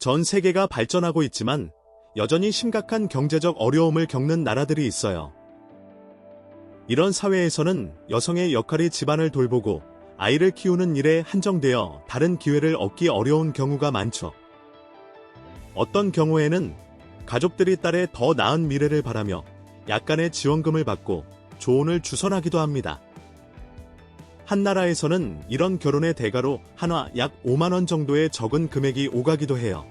전 세계가 발전하고 있지만 여전히 심각한 경제적 어려움을 겪는 나라들이 있어요. 이런 사회에서는 여성의 역할이 집안을 돌보고 아이를 키우는 일에 한정되어 다른 기회를 얻기 어려운 경우가 많죠. 어떤 경우에는 가족들이 딸의 더 나은 미래를 바라며 약간의 지원금을 받고 조언을 주선하기도 합니다. 한 나라에서는 이런 결혼의 대가로 한화 약 5만원 정도의 적은 금액이 오가기도 해요.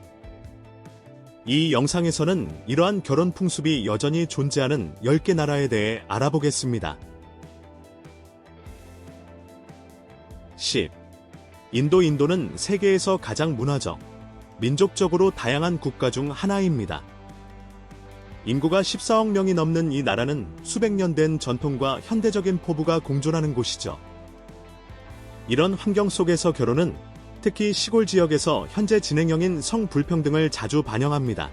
이 영상에서는 이러한 결혼 풍습이 여전히 존재하는 10개 나라에 대해 알아보겠습니다. 10. 인도 인도는 세계에서 가장 문화적, 민족적으로 다양한 국가 중 하나입니다. 인구가 14억 명이 넘는 이 나라는 수백 년 된 전통과 현대적인 포부가 공존하는 곳이죠. 이런 환경 속에서 결혼은 특히 시골 지역에서 현재 진행형인 성불평등을 자주 반영합니다.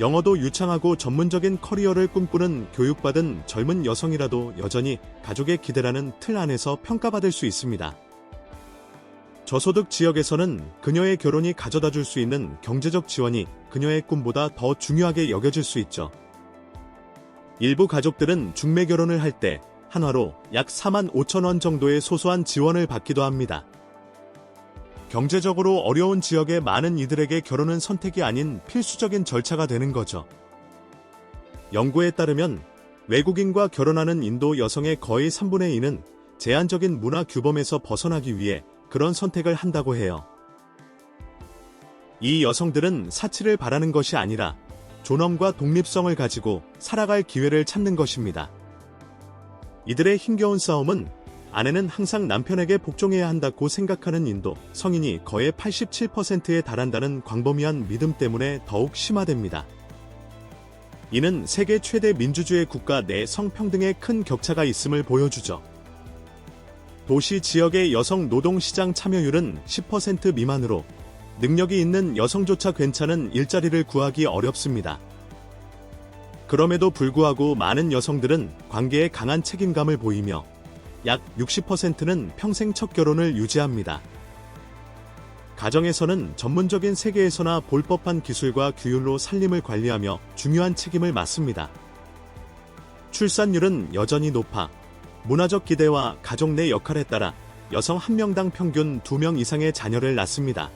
영어도 유창하고 전문적인 커리어를 꿈꾸는 교육받은 젊은 여성이라도 여전히 가족의 기대라는 틀 안에서 평가받을 수 있습니다. 저소득 지역에서는 그녀의 결혼이 가져다 줄 수 있는 경제적 지원이 그녀의 꿈보다 더 중요하게 여겨질 수 있죠. 일부 가족들은 중매 결혼을 할 때 한화로 약 4만 5천 원 정도의 소소한 지원을 받기도 합니다. 경제적으로 어려운 지역의 많은 이들에게 결혼은 선택이 아닌 필수적인 절차가 되는 거죠. 연구에 따르면 외국인과 결혼하는 인도 여성의 거의 3분의 2는 제한적인 문화 규범에서 벗어나기 위해 그런 선택을 한다고 해요. 이 여성들은 사치를 바라는 것이 아니라 존엄과 독립성을 가지고 살아갈 기회를 찾는 것입니다. 이들의 힘겨운 싸움은 아내는 항상 남편에게 복종해야 한다고 생각하는 인도 성인이 거의 87%에 달한다는 광범위한 믿음 때문에 더욱 심화됩니다. 이는 세계 최대 민주주의 국가 내 성평등에 큰 격차가 있음을 보여주죠. 도시 지역의 여성 노동시장 참여율은 10% 미만으로 능력이 있는 여성조차 괜찮은 일자리를 구하기 어렵습니다. 그럼에도 불구하고 많은 여성들은 관계에 강한 책임감을 보이며 약 60%는 평생 첫 결혼을 유지합니다. 가정에서는 전문적인 세계에서나 볼 법한 기술과 규율로 살림을 관리하며 중요한 책임을 맡습니다. 출산율은 여전히 높아 문화적 기대와 가족 내 역할에 따라 여성 한 명당 평균 2명 이상의 자녀를 낳습니다.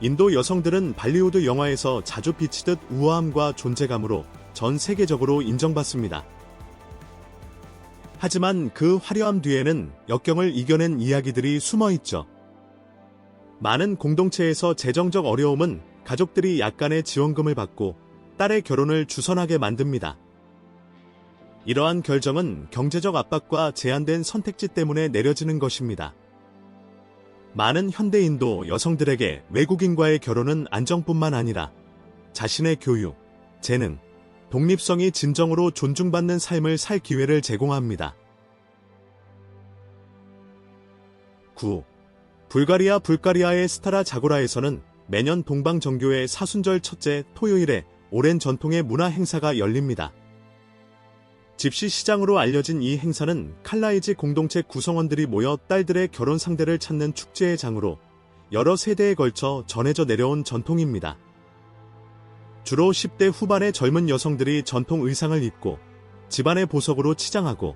인도 여성들은 발리우드 영화에서 자주 비치듯 우아함과 존재감으로 전 세계적으로 인정받습니다. 하지만 그 화려함 뒤에는 역경을 이겨낸 이야기들이 숨어 있죠. 많은 공동체에서 재정적 어려움은 가족들이 약간의 지원금을 받고 딸의 결혼을 주선하게 만듭니다. 이러한 결정은 경제적 압박과 제한된 선택지 때문에 내려지는 것입니다. 많은 현대인도 여성들에게 외국인과의 결혼은 안정뿐만 아니라 자신의 교육, 재능, 독립성이 진정으로 존중받는 삶을 살 기회를 제공합니다. 9. 불가리아 불가리아의 스타라 자고라에서는 매년 동방정교의 사순절 첫째 토요일에 오랜 전통의 문화 행사가 열립니다. 집시 시장으로 알려진 이 행사는 칼라이지 공동체 구성원들이 모여 딸들의 결혼 상대를 찾는 축제의 장으로 여러 세대에 걸쳐 전해져 내려온 전통입니다. 주로 10대 후반의 젊은 여성들이 전통 의상을 입고 집안의 보석으로 치장하고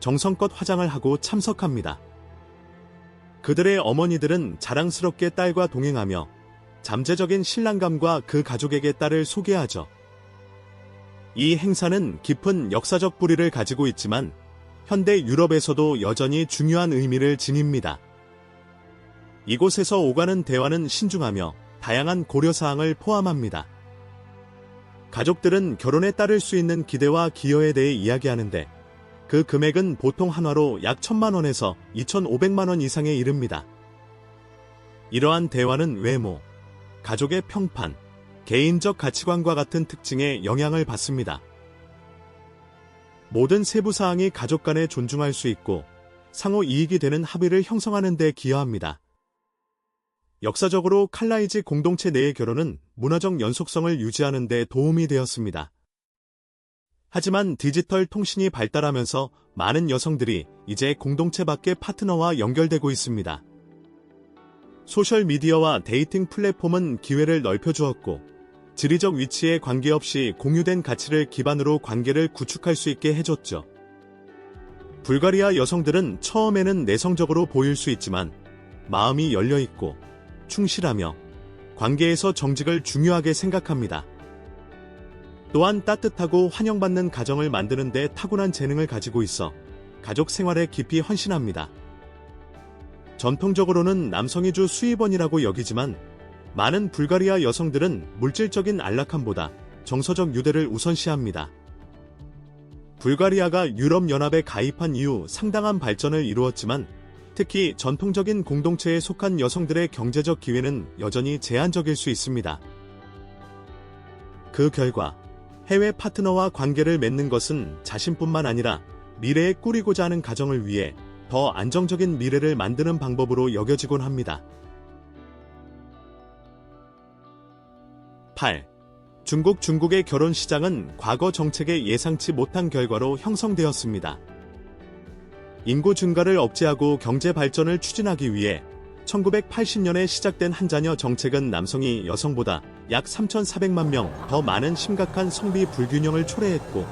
정성껏 화장을 하고 참석합니다. 그들의 어머니들은 자랑스럽게 딸과 동행하며 잠재적인 신랑감과 그 가족에게 딸을 소개하죠. 이 행사는 깊은 역사적 뿌리를 가지고 있지만 현대 유럽에서도 여전히 중요한 의미를 지닙니다. 이곳에서 오가는 대화는 신중하며 다양한 고려사항을 포함합니다. 가족들은 결혼에 따를 수 있는 기대와 기여에 대해 이야기하는데 그 금액은 보통 한화로 약 천만 원에서 2,500만 원 이상에 이릅니다. 이러한 대화는 외모, 가족의 평판, 개인적 가치관과 같은 특징에 영향을 받습니다. 모든 세부 사항이 가족 간에 존중할 수 있고 상호 이익이 되는 합의를 형성하는 데 기여합니다. 역사적으로 칼라이지 공동체 내의 결혼은 문화적 연속성을 유지하는 데 도움이 되었습니다. 하지만 디지털 통신이 발달하면서 많은 여성들이 이제 공동체 밖의 파트너와 연결되고 있습니다. 소셜미디어와 데이팅 플랫폼은 기회를 넓혀주었고, 지리적 위치에 관계없이 공유된 가치를 기반으로 관계를 구축할 수 있게 해줬죠. 불가리아 여성들은 처음에는 내성적으로 보일 수 있지만, 마음이 열려있고, 충실하며, 관계에서 정직을 중요하게 생각합니다. 또한 따뜻하고 환영받는 가정을 만드는 데 타고난 재능을 가지고 있어 가족 생활에 깊이 헌신합니다. 전통적으로는 남성이 주 수입원이라고 여기지만 많은 불가리아 여성들은 물질적인 안락함보다 정서적 유대를 우선시합니다. 불가리아가 유럽연합에 가입한 이후 상당한 발전을 이루었지만 특히 전통적인 공동체에 속한 여성들의 경제적 기회는 여전히 제한적일 수 있습니다. 그 결과 해외 파트너와 관계를 맺는 것은 자신뿐만 아니라 미래에 꾸리고자 하는 가정을 위해 더 안정적인 미래를 만드는 방법으로 여겨지곤 합니다. 8. 중국 중국의 결혼 시장은 과거 정책에 예상치 못한 결과로 형성되었습니다. 인구 증가를 억제하고 경제 발전을 추진하기 위해 1980년에 시작된 한자녀 정책은 남성이 여성보다 약 3,400만 명 더 많은 심각한 성비 불균형을 초래했고,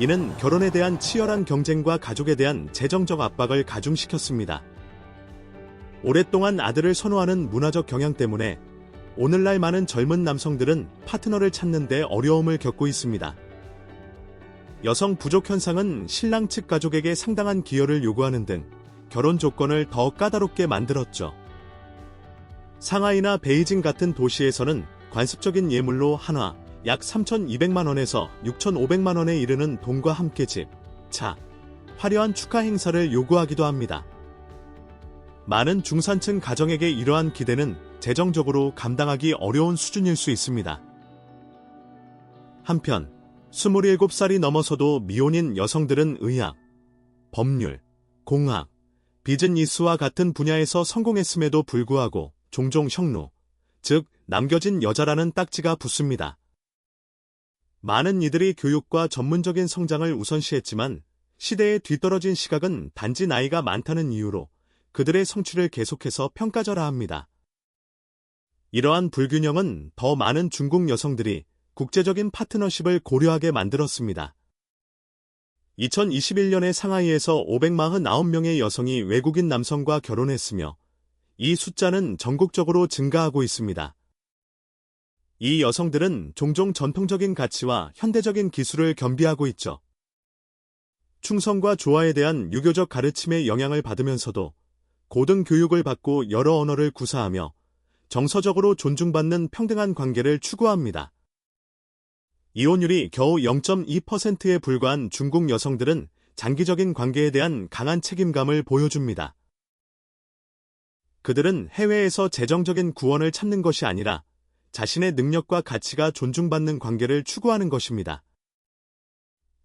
이는 결혼에 대한 치열한 경쟁과 가족에 대한 재정적 압박을 가중시켰습니다. 오랫동안 아들을 선호하는 문화적 경향 때문에 오늘날 많은 젊은 남성들은 파트너를 찾는데 어려움을 겪고 있습니다. 여성 부족 현상은 신랑 측 가족에게 상당한 기여를 요구하는 등 결혼 조건을 더 까다롭게 만들었죠. 상하이나 베이징 같은 도시에서는 관습적인 예물로 한화 약 3,200만 원에서 6,500만 원에 이르는 돈과 함께 집, 차, 화려한 축하 행사를 요구하기도 합니다. 많은 중산층 가정에게 이러한 기대는 재정적으로 감당하기 어려운 수준일 수 있습니다. 한편 27살이 넘어서도 미혼인 여성들은 의학, 법률, 공학, 비즈니스와 같은 분야에서 성공했음에도 불구하고 종종 형루, 즉 남겨진 여자라는 딱지가 붙습니다. 많은 이들이 교육과 전문적인 성장을 우선시했지만 시대에 뒤떨어진 시각은 단지 나이가 많다는 이유로 그들의 성취를 계속해서 평가절하 합니다. 이러한 불균형은 더 많은 중국 여성들이 국제적인 파트너십을 고려하게 만들었습니다. 2021년에 상하이에서 549명의 여성이 외국인 남성과 결혼했으며 이 숫자는 전국적으로 증가하고 있습니다. 이 여성들은 종종 전통적인 가치와 현대적인 기술을 겸비하고 있죠. 충성과 조화에 대한 유교적 가르침의 영향을 받으면서도 고등 교육을 받고 여러 언어를 구사하며 정서적으로 존중받는 평등한 관계를 추구합니다. 이혼율이 겨우 0.2%에 불과한 중국 여성들은 장기적인 관계에 대한 강한 책임감을 보여줍니다. 그들은 해외에서 재정적인 구원을 찾는 것이 아니라 자신의 능력과 가치가 존중받는 관계를 추구하는 것입니다.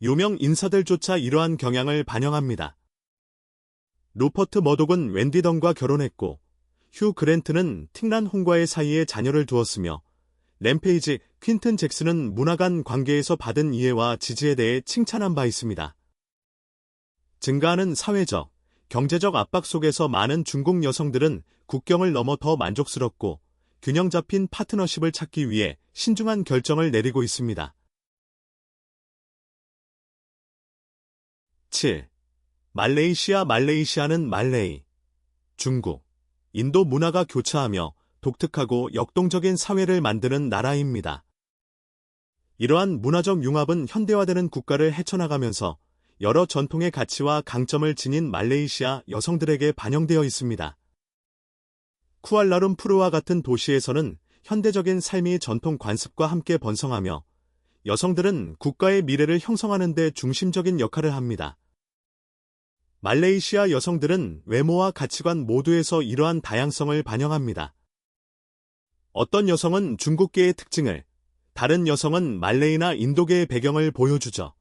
유명 인사들조차 이러한 경향을 반영합니다. 루퍼트 머독은 웬디 던과 결혼했고 휴 그랜트는 틱란 홍과의 사이에 자녀를 두었으며 램페이지 퀸튼 잭슨은 문화 간 관계에서 받은 이해와 지지에 대해 칭찬한 바 있습니다. 증가하는 사회적, 경제적 압박 속에서 많은 중국 여성들은 국경을 넘어 더 만족스럽고 균형 잡힌 파트너십을 찾기 위해 신중한 결정을 내리고 있습니다. 7. 말레이시아 말레이시아는 말레이, 중국, 인도 문화가 교차하며 독특하고 역동적인 사회를 만드는 나라입니다. 이러한 문화적 융합은 현대화되는 국가를 헤쳐나가면서 여러 전통의 가치와 강점을 지닌 말레이시아 여성들에게 반영되어 있습니다. 쿠알라룸푸르와 같은 도시에서는 현대적인 삶이 전통 관습과 함께 번성하며 여성들은 국가의 미래를 형성하는 데 중심적인 역할을 합니다. 말레이시아 여성들은 외모와 가치관 모두에서 이러한 다양성을 반영합니다. 어떤 여성은 중국계의 특징을, 다른 여성은 말레이나 인도계의 배경을 보여주죠.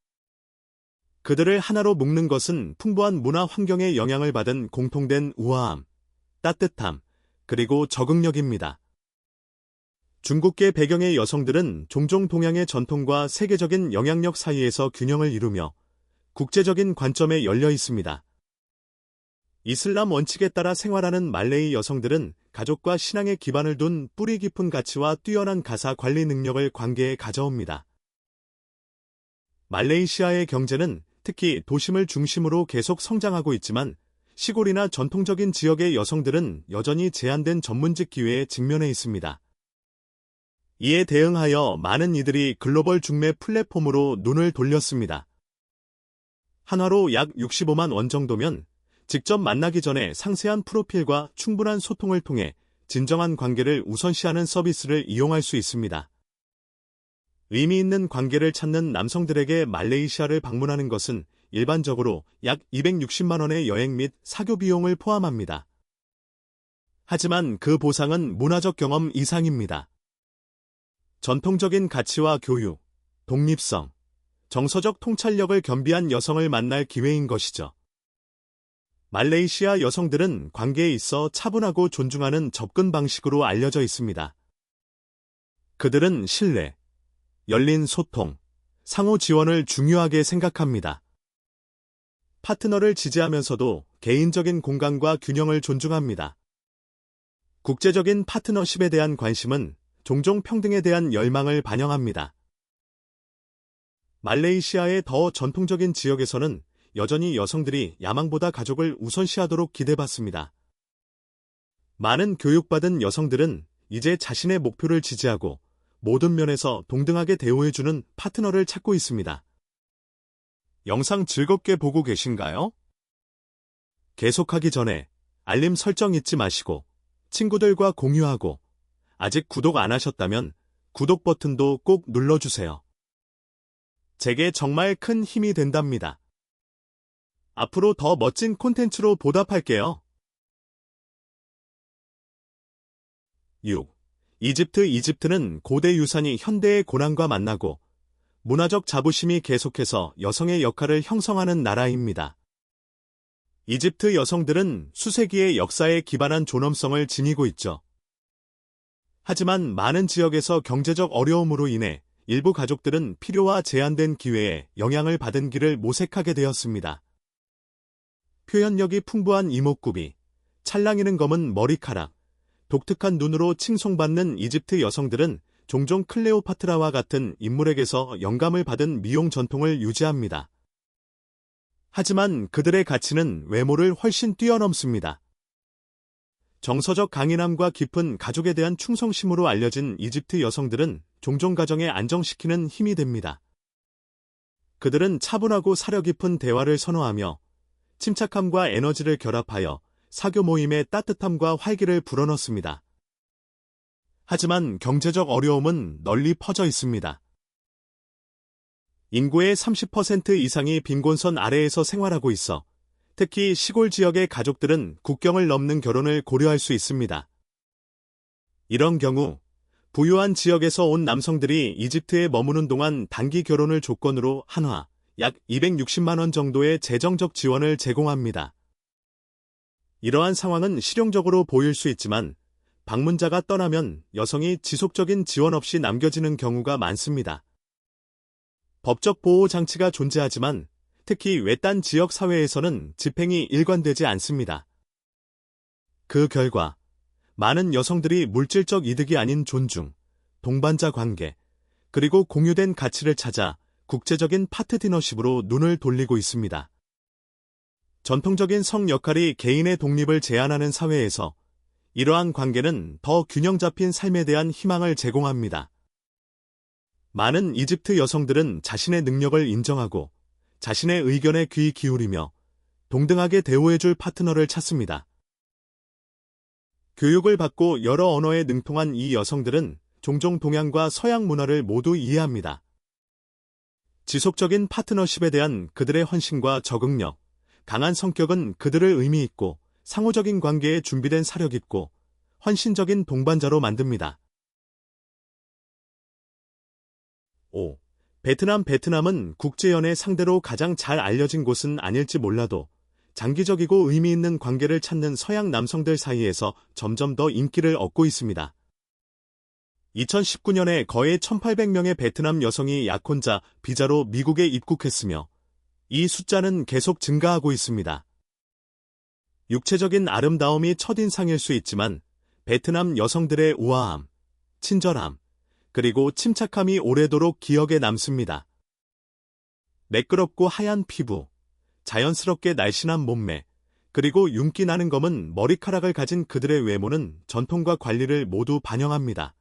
그들을 하나로 묶는 것은 풍부한 문화 환경의 영향을 받은 공통된 우아함, 따뜻함, 그리고 적응력입니다. 중국계 배경의 여성들은 종종 동양의 전통과 세계적인 영향력 사이에서 균형을 이루며 국제적인 관점에 열려 있습니다. 이슬람 원칙에 따라 생활하는 말레이 여성들은 가족과 신앙의 기반을 둔 뿌리 깊은 가치와 뛰어난 가사 관리 능력을 관계에 가져옵니다. 말레이시아의 경제는 특히 도심을 중심으로 계속 성장하고 있지만 시골이나 전통적인 지역의 여성들은 여전히 제한된 전문직 기회에 직면해 있습니다. 이에 대응하여 많은 이들이 글로벌 중매 플랫폼으로 눈을 돌렸습니다. 한화로 약 65만 원 정도면 직접 만나기 전에 상세한 프로필과 충분한 소통을 통해 진정한 관계를 우선시하는 서비스를 이용할 수 있습니다. 의미 있는 관계를 찾는 남성들에게 말레이시아를 방문하는 것은 일반적으로 약 260만 원의 여행 및 사교 비용을 포함합니다. 하지만 그 보상은 문화적 경험 이상입니다. 전통적인 가치와 교육, 독립성, 정서적 통찰력을 겸비한 여성을 만날 기회인 것이죠. 말레이시아 여성들은 관계에 있어 차분하고 존중하는 접근 방식으로 알려져 있습니다. 그들은 신뢰, 열린 소통, 상호 지원을 중요하게 생각합니다. 파트너를 지지하면서도 개인적인 공간과 균형을 존중합니다. 국제적인 파트너십에 대한 관심은 종종 평등에 대한 열망을 반영합니다. 말레이시아의 더 전통적인 지역에서는 여전히 여성들이 야망보다 가족을 우선시하도록 기대받습니다. 많은 교육받은 여성들은 이제 자신의 목표를 지지하고 모든 면에서 동등하게 대우해주는 파트너를 찾고 있습니다. 영상 즐겁게 보고 계신가요? 계속하기 전에 알림 설정 잊지 마시고 친구들과 공유하고 아직 구독 안 하셨다면 구독 버튼도 꼭 눌러주세요. 제게 정말 큰 힘이 된답니다. 앞으로 더 멋진 콘텐츠로 보답할게요. 6. 이집트 이집트는 고대 유산이 현대의 고난과 만나고 문화적 자부심이 계속해서 여성의 역할을 형성하는 나라입니다. 이집트 여성들은 수세기의 역사에 기반한 존엄성을 지니고 있죠. 하지만 많은 지역에서 경제적 어려움으로 인해 일부 가족들은 필요와 제한된 기회에 영향을 받은 길을 모색하게 되었습니다. 표현력이 풍부한 이목구비, 찰랑이는 검은 머리카락, 독특한 눈으로 칭송받는 이집트 여성들은 종종 클레오파트라와 같은 인물에게서 영감을 받은 미용 전통을 유지합니다. 하지만 그들의 가치는 외모를 훨씬 뛰어넘습니다. 정서적 강인함과 깊은 가족에 대한 충성심으로 알려진 이집트 여성들은 종종 가정에 안정시키는 힘이 됩니다. 그들은 차분하고 사려 깊은 대화를 선호하며 침착함과 에너지를 결합하여 사교 모임의 따뜻함과 활기를 불어넣습니다. 하지만 경제적 어려움은 널리 퍼져 있습니다. 인구의 30% 이상이 빈곤선 아래에서 생활하고 있어 특히 시골 지역의 가족들은 국경을 넘는 결혼을 고려할 수 있습니다. 이런 경우 부유한 지역에서 온 남성들이 이집트에 머무는 동안 단기 결혼을 조건으로 한화 약 260만 원 정도의 재정적 지원을 제공합니다. 이러한 상황은 실용적으로 보일 수 있지만 방문자가 떠나면 여성이 지속적인 지원 없이 남겨지는 경우가 많습니다. 법적 보호 장치가 존재하지만 특히 외딴 지역 사회에서는 집행이 일관되지 않습니다. 그 결과 많은 여성들이 물질적 이득이 아닌 존중, 동반자 관계, 그리고 공유된 가치를 찾아 국제적인 파트디너십으로 눈을 돌리고 있습니다. 전통적인 성 역할이 개인의 독립을 제한하는 사회에서 이러한 관계는 더 균형 잡힌 삶에 대한 희망을 제공합니다. 많은 이집트 여성들은 자신의 능력을 인정하고 자신의 의견에 귀 기울이며 동등하게 대우해줄 파트너를 찾습니다. 교육을 받고 여러 언어에 능통한 이 여성들은 종종 동양과 서양 문화를 모두 이해합니다. 지속적인 파트너십에 대한 그들의 헌신과 적응력, 강한 성격은 그들을 의미 있고 상호적인 관계에 준비된 사력 있고 헌신적인 동반자로 만듭니다. 5. 베트남 베트남은 국제연애 상대로 가장 잘 알려진 곳은 아닐지 몰라도 장기적이고 의미 있는 관계를 찾는 서양 남성들 사이에서 점점 더 인기를 얻고 있습니다. 2019년에 거의 1800명의 베트남 여성이 약혼자 비자로 미국에 입국했으며 이 숫자는 계속 증가하고 있습니다. 육체적인 아름다움이 첫인상일 수 있지만 베트남 여성들의 우아함, 친절함, 그리고 침착함이 오래도록 기억에 남습니다. 매끄럽고 하얀 피부, 자연스럽게 날씬한 몸매, 그리고 윤기 나는 검은 머리카락을 가진 그들의 외모는 전통과 관리를 모두 반영합니다.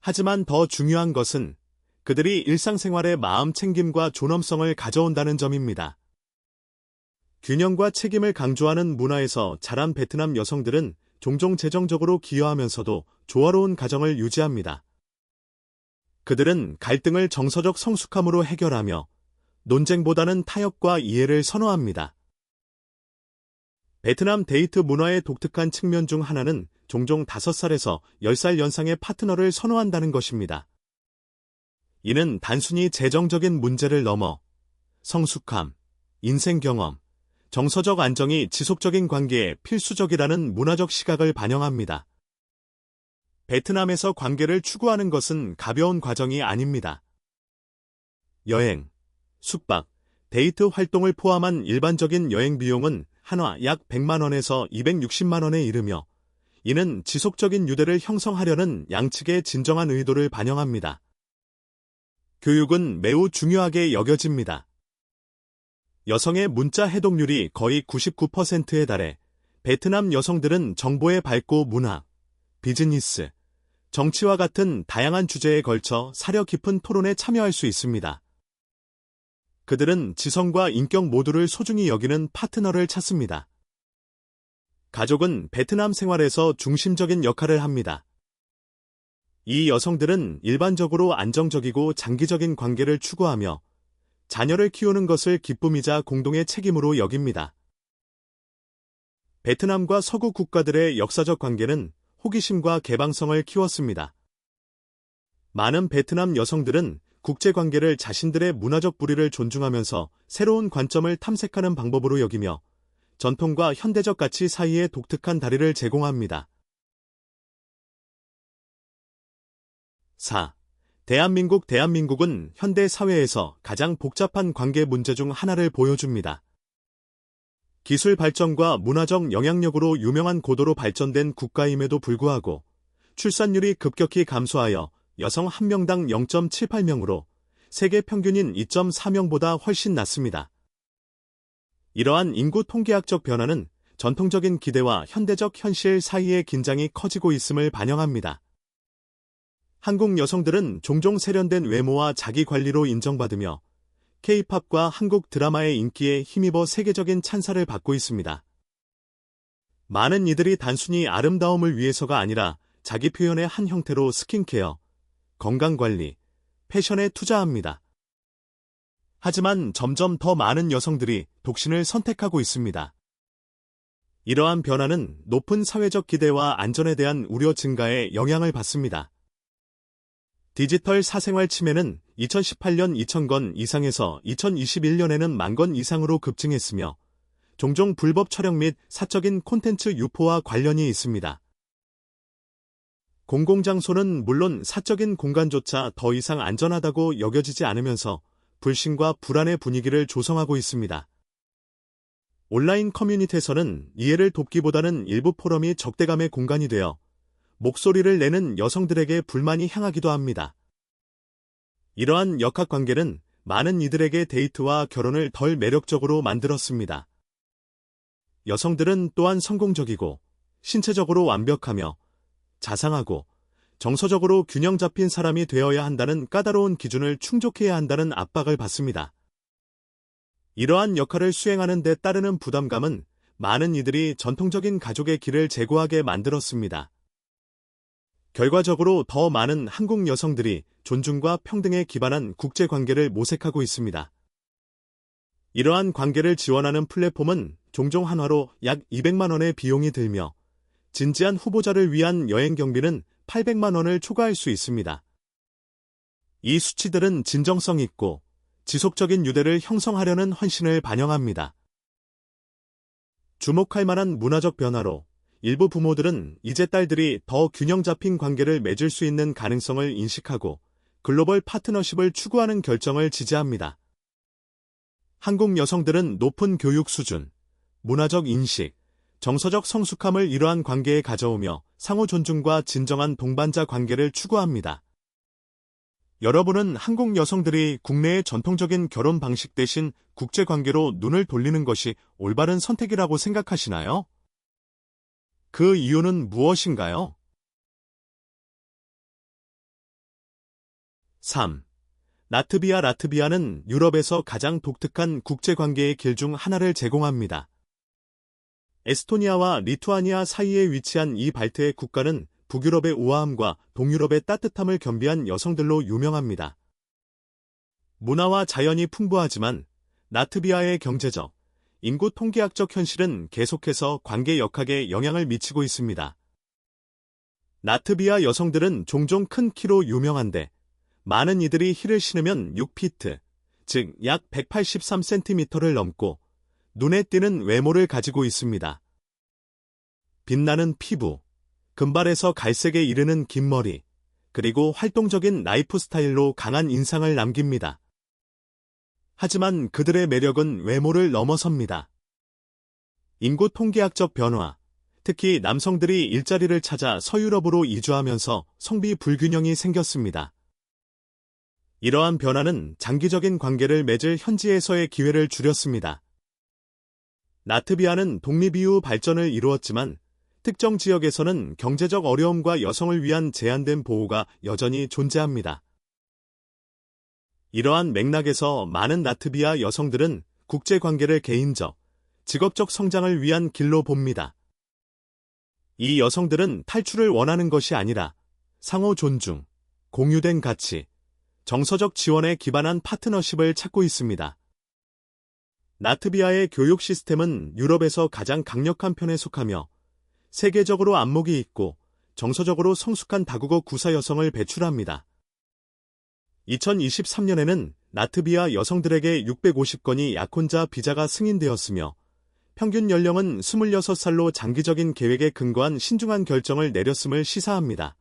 하지만 더 중요한 것은 그들이 일상생활에 마음 챙김과 존엄성을 가져온다는 점입니다. 균형과 책임을 강조하는 문화에서 자란 베트남 여성들은 종종 재정적으로 기여하면서도 조화로운 가정을 유지합니다. 그들은 갈등을 정서적 성숙함으로 해결하며 논쟁보다는 타협과 이해를 선호합니다. 베트남 데이트 문화의 독특한 측면 중 하나는 종종 5살에서 10살 연상의 파트너를 선호한다는 것입니다. 이는 단순히 재정적인 문제를 넘어 성숙함, 인생 경험, 정서적 안정이 지속적인 관계에 필수적이라는 문화적 시각을 반영합니다. 베트남에서 관계를 추구하는 것은 가벼운 과정이 아닙니다. 여행, 숙박, 데이트 활동을 포함한 일반적인 여행 비용은 한화 약 100만원에서 260만원에 이르며 이는 지속적인 유대를 형성하려는 양측의 진정한 의도를 반영합니다. 교육은 매우 중요하게 여겨집니다. 여성의 문자 해독률이 거의 99%에 달해 베트남 여성들은 정보의 밝고 문화, 비즈니스, 정치와 같은 다양한 주제에 걸쳐 사려 깊은 토론에 참여할 수 있습니다. 그들은 지성과 인격 모두를 소중히 여기는 파트너를 찾습니다. 가족은 베트남 생활에서 중심적인 역할을 합니다. 이 여성들은 일반적으로 안정적이고 장기적인 관계를 추구하며 자녀를 키우는 것을 기쁨이자 공동의 책임으로 여깁니다. 베트남과 서구 국가들의 역사적 관계는 호기심과 개방성을 키웠습니다. 많은 베트남 여성들은 국제관계를 자신들의 문화적 뿌리를 존중하면서 새로운 관점을 탐색하는 방법으로 여기며 전통과 현대적 가치 사이의 독특한 다리를 제공합니다. 4. 대한민국 대한민국은 현대 사회에서 가장 복잡한 관계 문제 중 하나를 보여줍니다. 기술 발전과 문화적 영향력으로 유명한 고도로 발전된 국가임에도 불구하고 출산율이 급격히 감소하여 여성 1명당 0.78명으로 세계 평균인 2.4명보다 훨씬 낮습니다. 이러한 인구 통계학적 변화는 전통적인 기대와 현대적 현실 사이의 긴장이 커지고 있음을 반영합니다. 한국 여성들은 종종 세련된 외모와 자기 관리로 인정받으며 K-팝과 한국 드라마의 인기에 힘입어 세계적인 찬사를 받고 있습니다. 많은 이들이 단순히 아름다움을 위해서가 아니라 자기 표현의 한 형태로 스킨케어, 건강관리, 패션에 투자합니다. 하지만 점점 더 많은 여성들이 독신을 선택하고 있습니다. 이러한 변화는 높은 사회적 기대와 안전에 대한 우려 증가에 영향을 받습니다. 디지털 사생활 침해는 2018년 2,000건 이상에서 2021년에는 만 건 이상으로 급증했으며 종종 불법 촬영 및 사적인 콘텐츠 유포와 관련이 있습니다. 공공장소는 물론 사적인 공간조차 더 이상 안전하다고 여겨지지 않으면서 불신과 불안의 분위기를 조성하고 있습니다. 온라인 커뮤니티에서는 이해를 돕기보다는 일부 포럼이 적대감의 공간이 되어 목소리를 내는 여성들에게 불만이 향하기도 합니다. 이러한 역학관계는 많은 이들에게 데이트와 결혼을 덜 매력적으로 만들었습니다. 여성들은 또한 성공적이고 신체적으로 완벽하며 자상하고 정서적으로 균형 잡힌 사람이 되어야 한다는 까다로운 기준을 충족해야 한다는 압박을 받습니다. 이러한 역할을 수행하는 데 따르는 부담감은 많은 이들이 전통적인 가족의 길을 제고하게 만들었습니다. 결과적으로 더 많은 한국 여성들이 존중과 평등에 기반한 국제관계를 모색하고 있습니다. 이러한 관계를 지원하는 플랫폼은 종종 한화로 약 200만 원의 비용이 들며 진지한 후보자를 위한 여행 경비는 800만 원을 초과할 수 있습니다. 이 수치들은 진정성 있고 지속적인 유대를 형성하려는 헌신을 반영합니다. 주목할 만한 문화적 변화로 일부 부모들은 이제 딸들이 더 균형 잡힌 관계를 맺을 수 있는 가능성을 인식하고 글로벌 파트너십을 추구하는 결정을 지지합니다. 한국 여성들은 높은 교육 수준, 문화적 인식, 정서적 성숙함을 이러한 관계에 가져오며 상호 존중과 진정한 동반자 관계를 추구합니다. 여러분은 한국 여성들이 국내의 전통적인 결혼 방식 대신 국제 관계로 눈을 돌리는 것이 올바른 선택이라고 생각하시나요? 그 이유는 무엇인가요? 3. 라트비아 라트비아는 유럽에서 가장 독특한 국제관계의 길 중 하나를 제공합니다. 에스토니아와 리투아니아 사이에 위치한 이 발트해 국가는 북유럽의 우아함과 동유럽의 따뜻함을 겸비한 여성들로 유명합니다. 문화와 자연이 풍부하지만 라트비아의 경제적, 인구 통계학적 현실은 계속해서 관계 역학에 영향을 미치고 있습니다. 라트비아 여성들은 종종 큰 키로 유명한데 많은 이들이 힐을 신으면 6피트, 즉 약 183cm를 넘고 눈에 띄는 외모를 가지고 있습니다. 빛나는 피부, 금발에서 갈색에 이르는 긴 머리, 그리고 활동적인 라이프 스타일로 강한 인상을 남깁니다. 하지만 그들의 매력은 외모를 넘어섭니다. 인구 통계학적 변화, 특히 남성들이 일자리를 찾아 서유럽으로 이주하면서 성비 불균형이 생겼습니다. 이러한 변화는 장기적인 관계를 맺을 현지에서의 기회를 줄였습니다. 라트비아는 독립 이후 발전을 이루었지만 특정 지역에서는 경제적 어려움과 여성을 위한 제한된 보호가 여전히 존재합니다. 이러한 맥락에서 많은 라트비아 여성들은 국제관계를 개인적, 직업적 성장을 위한 길로 봅니다. 이 여성들은 탈출을 원하는 것이 아니라 상호 존중, 공유된 가치, 정서적 지원에 기반한 파트너십을 찾고 있습니다. 라트비아의 교육 시스템은 유럽에서 가장 강력한 편에 속하며 세계적으로 안목이 있고 정서적으로 성숙한 다국어 구사 여성을 배출합니다. 2023년에는 라트비아 여성들에게 650건이 약혼자 비자가 승인되었으며 평균 연령은 26살로 장기적인 계획에 근거한 신중한 결정을 내렸음을 시사합니다.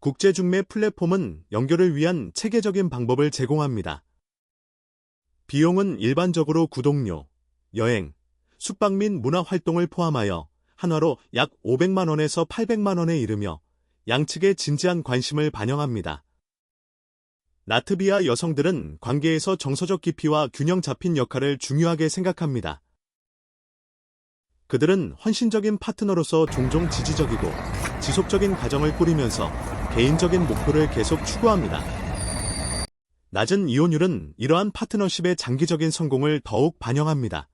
국제중매 플랫폼은 연결을 위한 체계적인 방법을 제공합니다. 비용은 일반적으로 구독료, 여행, 숙박 및 문화 활동을 포함하여 한화로 약 500만 원에서 800만 원에 이르며 양측의 진지한 관심을 반영합니다. 라트비아 여성들은 관계에서 정서적 깊이와 균형 잡힌 역할을 중요하게 생각합니다. 그들은 헌신적인 파트너로서 종종 지지적이고 지속적인 가정을 꾸리면서 개인적인 목표를 계속 추구합니다. 낮은 이혼율은 이러한 파트너십의 장기적인 성공을 더욱 반영합니다.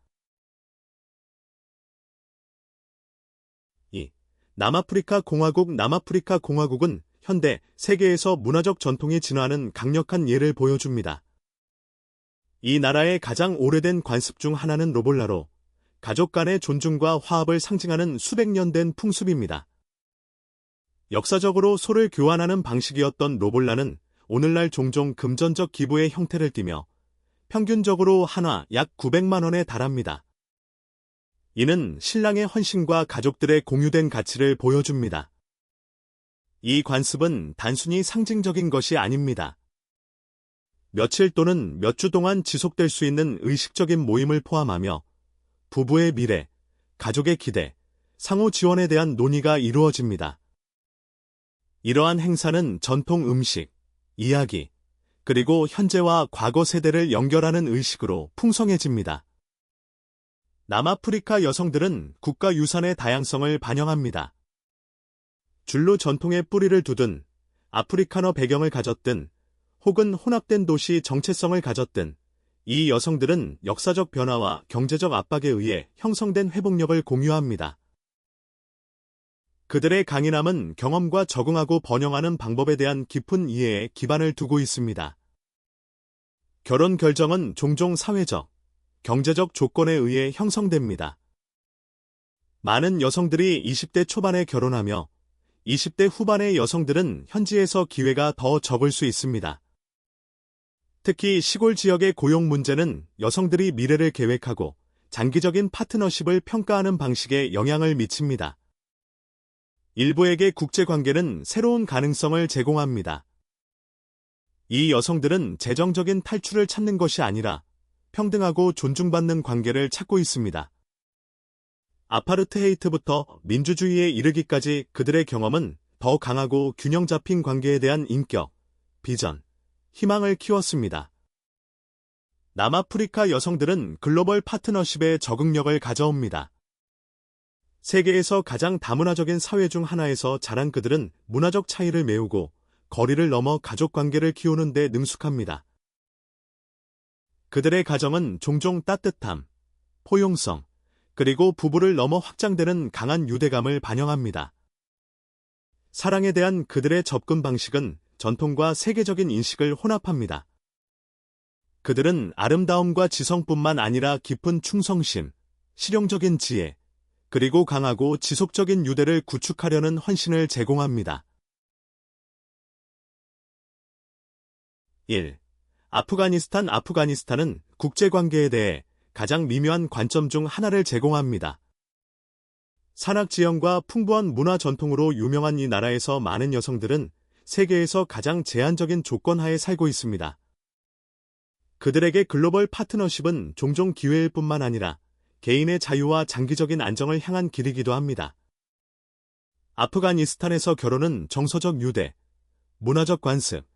2. 남아프리카 공화국 남아프리카 공화국은 현대 세계에서 문화적 전통이 진화하는 강력한 예를 보여줍니다. 이 나라의 가장 오래된 관습 중 하나는 로볼라로 가족 간의 존중과 화합을 상징하는 수백 년 된 풍습입니다. 역사적으로 소를 교환하는 방식이었던 로볼라는 오늘날 종종 금전적 기부의 형태를 띠며 평균적으로 한화 약 900만 원에 달합니다. 이는 신랑의 헌신과 가족들의 공유된 가치를 보여줍니다. 이 관습은 단순히 상징적인 것이 아닙니다. 며칠 또는 몇 주 동안 지속될 수 있는 의식적인 모임을 포함하며 부부의 미래, 가족의 기대, 상호 지원에 대한 논의가 이루어집니다. 이러한 행사는 전통 음식, 이야기, 그리고 현재와 과거 세대를 연결하는 의식으로 풍성해집니다. 남아프리카 여성들은 국가유산의 다양성을 반영합니다. 줄로 전통의 뿌리를 두든, 아프리카너 배경을 가졌든, 혹은 혼합된 도시 정체성을 가졌든, 이 여성들은 역사적 변화와 경제적 압박에 의해 형성된 회복력을 공유합니다. 그들의 강인함은 경험과 적응하고 번영하는 방법에 대한 깊은 이해에 기반을 두고 있습니다. 결혼 결정은 종종 사회적, 경제적 조건에 의해 형성됩니다. 많은 여성들이 20대 초반에 결혼하며 20대 후반의 여성들은 현지에서 기회가 더 적을 수 있습니다. 특히 시골 지역의 고용 문제는 여성들이 미래를 계획하고 장기적인 파트너십을 평가하는 방식에 영향을 미칩니다. 일부에게 국제관계는 새로운 가능성을 제공합니다. 이 여성들은 재정적인 탈출을 찾는 것이 아니라 평등하고 존중받는 관계를 찾고 있습니다. 아파르트헤이트부터 민주주의에 이르기까지 그들의 경험은 더 강하고 균형 잡힌 관계에 대한 인격, 비전, 희망을 키웠습니다. 남아프리카 여성들은 글로벌 파트너십에 적응력을 가져옵니다. 세계에서 가장 다문화적인 사회 중 하나에서 자란 그들은 문화적 차이를 메우고 거리를 넘어 가족 관계를 키우는 데 능숙합니다. 그들의 가정은 종종 따뜻함, 포용성, 그리고 부부를 넘어 확장되는 강한 유대감을 반영합니다. 사랑에 대한 그들의 접근 방식은 전통과 세계적인 인식을 혼합합니다. 그들은 아름다움과 지성뿐만 아니라 깊은 충성심, 실용적인 지혜, 그리고 강하고 지속적인 유대를 구축하려는 헌신을 제공합니다. 1. 아프가니스탄 아프가니스탄은 국제관계에 대해 가장 미묘한 관점 중 하나를 제공합니다. 산악지형과 풍부한 문화 전통으로 유명한 이 나라에서 많은 여성들은 세계에서 가장 제한적인 조건 하에 살고 있습니다. 그들에게 글로벌 파트너십은 종종 기회일 뿐만 아니라 개인의 자유와 장기적인 안정을 향한 길이기도 합니다. 아프가니스탄에서 결혼은 정서적 유대, 문화적 관습,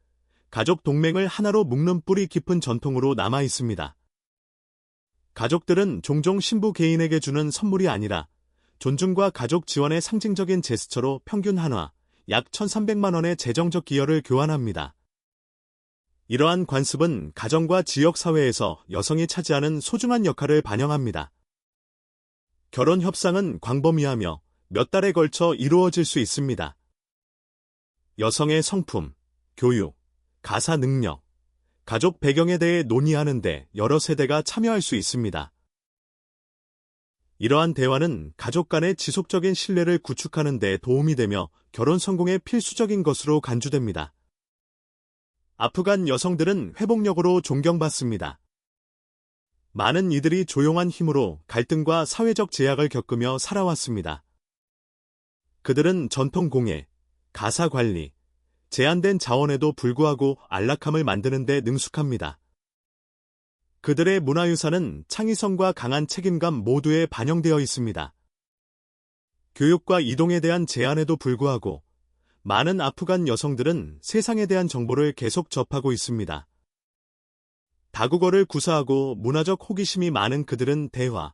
가족 동맹을 하나로 묶는 뿌리 깊은 전통으로 남아 있습니다. 가족들은 종종 신부 개인에게 주는 선물이 아니라 존중과 가족 지원의 상징적인 제스처로 평균 한화 약 1,300만 원의 재정적 기여를 교환합니다. 이러한 관습은 가정과 지역 사회에서 여성이 차지하는 소중한 역할을 반영합니다. 결혼 협상은 광범위하며 몇 달에 걸쳐 이루어질 수 있습니다. 여성의 성품, 교육, 가사 능력, 가족 배경에 대해 논의하는데 여러 세대가 참여할 수 있습니다. 이러한 대화는 가족 간의 지속적인 신뢰를 구축하는 데 도움이 되며 결혼 성공의 필수적인 것으로 간주됩니다. 아프간 여성들은 회복력으로 존경받습니다. 많은 이들이 조용한 힘으로 갈등과 사회적 제약을 겪으며 살아왔습니다. 그들은 전통 공예, 가사 관리, 제한된 자원에도 불구하고 안락함을 만드는 데 능숙합니다. 그들의 문화유산은 창의성과 강한 책임감 모두에 반영되어 있습니다. 교육과 이동에 대한 제한에도 불구하고 많은 아프간 여성들은 세상에 대한 정보를 계속 접하고 있습니다. 다국어를 구사하고 문화적 호기심이 많은 그들은 대화,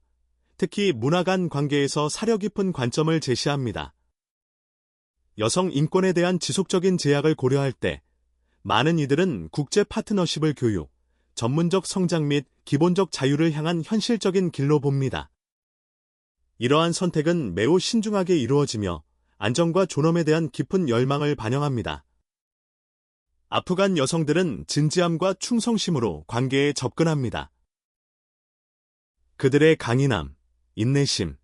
특히 문화 간 관계에서 사려 깊은 관점을 제시합니다. 여성 인권에 대한 지속적인 제약을 고려할 때 많은 이들은 국제 파트너십을 교육, 전문적 성장 및 기본적 자유를 향한 현실적인 길로 봅니다. 이러한 선택은 매우 신중하게 이루어지며 안정과 존엄에 대한 깊은 열망을 반영합니다. 아프간 여성들은 진지함과 충성심으로 관계에 접근합니다. 그들의 강인함, 인내심,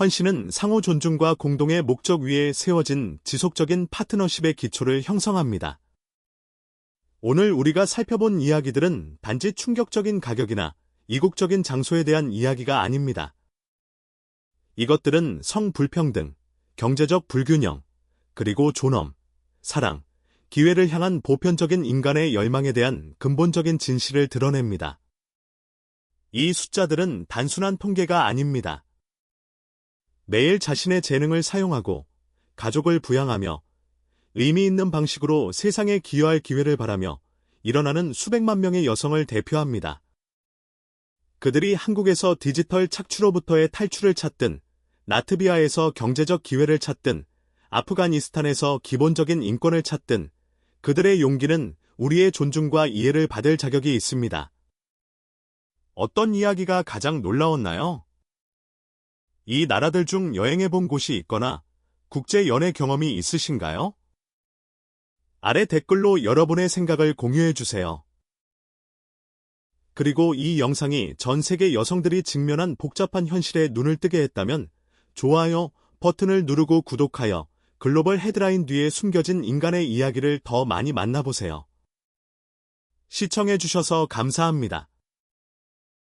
헌신은 상호 존중과 공동의 목적 위에 세워진 지속적인 파트너십의 기초를 형성합니다. 오늘 우리가 살펴본 이야기들은 단지 충격적인 가격이나 이국적인 장소에 대한 이야기가 아닙니다. 이것들은 성불평등, 경제적 불균형, 그리고 존엄, 사랑, 기회를 향한 보편적인 인간의 열망에 대한 근본적인 진실을 드러냅니다. 이 숫자들은 단순한 통계가 아닙니다. 매일 자신의 재능을 사용하고 가족을 부양하며 의미 있는 방식으로 세상에 기여할 기회를 바라며 일어나는 수백만 명의 여성을 대표합니다. 그들이 한국에서 디지털 착취로부터의 탈출을 찾든 나트비아에서 경제적 기회를 찾든 아프가니스탄에서 기본적인 인권을 찾든 그들의 용기는 우리의 존중과 이해를 받을 자격이 있습니다. 어떤 이야기가 가장 놀라웠나요? 이 나라들 중 여행해 본 곳이 있거나 국제 연애 경험이 있으신가요? 아래 댓글로 여러분의 생각을 공유해 주세요. 그리고 이 영상이 전 세계 여성들이 직면한 복잡한 현실에 눈을 뜨게 했다면 좋아요 버튼을 누르고 구독하여 글로벌 헤드라인 뒤에 숨겨진 인간의 이야기를 더 많이 만나보세요. 시청해 주셔서 감사합니다.